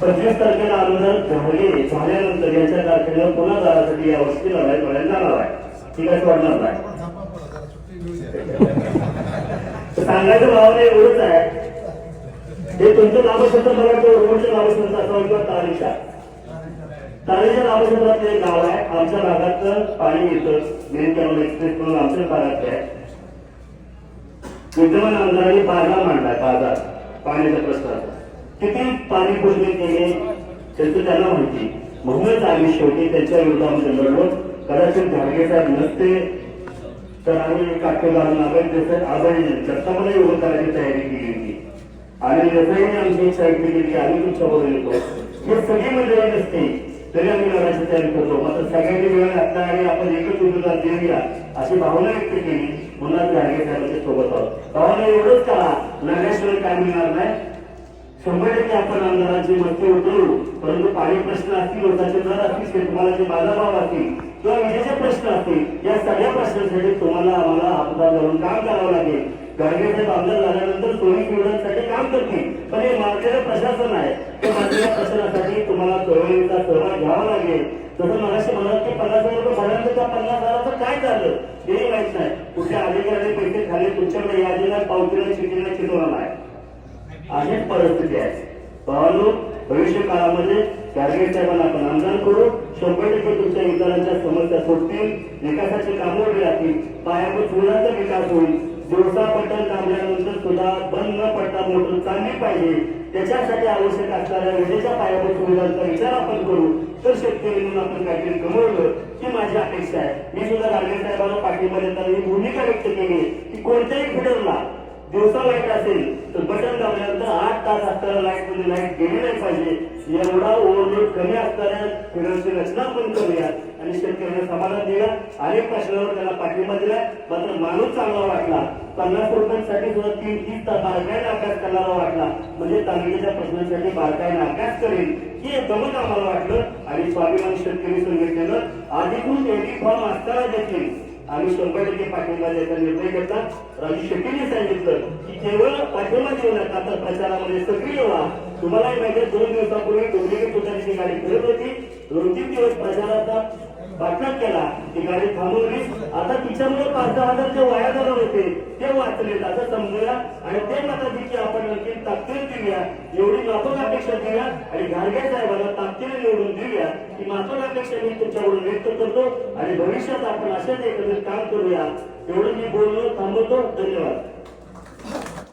पंचवीस तारखेला आंदोलन झाले झाल्यानंतर यांच्या तारखेला पुन्हा दारासाठी या वर्षी लढाई लढायला जाणार आहे. ती काय सोडणार नाही. सांगायचं भावना एवढंच आहे. हे तुमचं नामशब्द बघा तो उर्वरचं नामशब्द असावं किंवा तारीशा तारीच्या नामशब्दात एक गाव आहे. आमच्या भागात पाणी येतं. मेन कॅनल एक्सप्रेस म्हणून आमच्या भागात आहे. विद्यमान आमदारांनी बाजार मांडलाय बाजार. पाण्याच्या प्रश्नाचा. किती पाणी पुरवणी केले त्याचं त्याला माहिती. म्हणूनच आम्ही शेवटी त्यांच्या विरोधामध्ये लढलो. कदाचित घाडगे नसते तर आम्ही काठेगाव जसं आबाई दत्तामध्ये उभं करायची तयारी केली होती. आणि जसंही आमची इच्छा केली की आम्ही तुमच्याबरोबर येतो. हे सगळी मंडळी नसते तरी आम्ही लढायची तयारी करतो. मात्र सगळ्यांनी वेळ घातला आणि आपण एकच उमेदवार देऊया अशी भावना व्यक्त केली. म्हणून घाडगे साहेबांच्या सोबत आहोत. भावना एवढंच करा लढल्याशिवाय काय मिळणार नाही? शंभर टक्के आपण आमदारांचे मते उतरू परंतु पाणी प्रश्न असतील होताचे दर असतील शेतमालाचे बाजारभाव असतील किंवा विजेचे प्रश्न असतील या सगळ्या प्रश्नांसाठी तुम्हाला आम्हाला हातभार धरून काम करावं लागेल. गाडगे साहेब आमदार झाल्यानंतर सोनी सुविधांसाठी काम करतील पण हे मार्गेचं प्रशासन आहे. त्या मार्गेच्या प्रशासनासाठी तुम्हाला चळवळीचा सहभाग घ्यावा लागेल. जसं मगाशी म्हणाल की पन्नास हजार रुपये भरायचं त्या पन्नास हजाराचं काय झालं हे माहीत नाही. कुठल्या अधिकाऱ्याने पैसे खाली तुमच्याकडे यादीला पावतीला चिठीला चिठवला आहे अनेक परिस्थिती आहे भावांनो भविष्य काळामध्ये गाडगे साहेबांना आपण आमदार करू. शंभर टक्के तुमच्या इतरांच्या समस्या सुटतील विकासाची कामं उभी राहतील. पायाभूत सुविधांचा विकास होईल. दिवसा बटन थांबल्यानंतर सुद्धा बंद न पडता मोटर चांगली पाहिजे. त्याच्यासाठी आवश्यक असणाऱ्या विजेच्या पायाभूत सुविधांचा विचार आपण करू. तर शेतकरी म्हणून आपण काहीतरी कमवलं ही माझी अपेक्षा आहे. मी सुद्धा गाडगे साहेबांना पाठिंबा देताना ही भूमिका व्यक्त केली की कोणत्याही फिडरला दिवसा लाइट असेल तर बटन दाबल्यानंतर आठ तास असताना लाइटमध्ये लाइट गेली नाही पाहिजे. एवढा ओव्हरलोड कमी असताना फिडरची रचना पण करूया आणि शेतकऱ्यांना समाधान दिलं अनेक प्रश्नावर त्याला पाठिंबा दिला मात्र माणूस चांगला वाटला. पन्नास रुपयांसाठी सुद्धा तीन तीस तास बारकाईने अभ्यास करणारा वाटला. म्हणजे तालुक्याच्या प्रश्नांसाठी बारकाईने अभ्यास करेल हे जमत आम्हाला वाटलं. आणि स्वाभिमान शेतकरी संघटनेनं अधिकृत एडी फॉर्म असताना देखील आम्ही शंभर टक्के पाठिंबा द्यायचा निर्णय घेतला राजू शेट्टीने सांगितलं की केवळ पाठिंबा देऊ नका तर प्रचारामध्ये सक्रिय व्हा. तुम्हालाही माहिती आहे, दोन दिवसापूर्वी डोंगरेकर तुतारीची गाडी फिरत होती. दोन तीन दिवस प्रचाराचा बातम्या केला. ती गाडी थांबवली आता तिच्यामुळे पाच दहा हजार जे वाया जाणार होते ते वाचले असं समजूया. आणि ते मताधिकी आपण नक्की ताकदीने देऊया एवढी माफक अपेक्षा देऊया आणि घारगे साहेबांना ताकदीने निवडून देऊया. ही माफक अपेक्षा मी तुमच्याकडून व्यक्त करतो आणि भविष्यात आपण अशाच एकत्रित काम करूया. एवढं मी बोललो थांबवतो. धन्यवाद.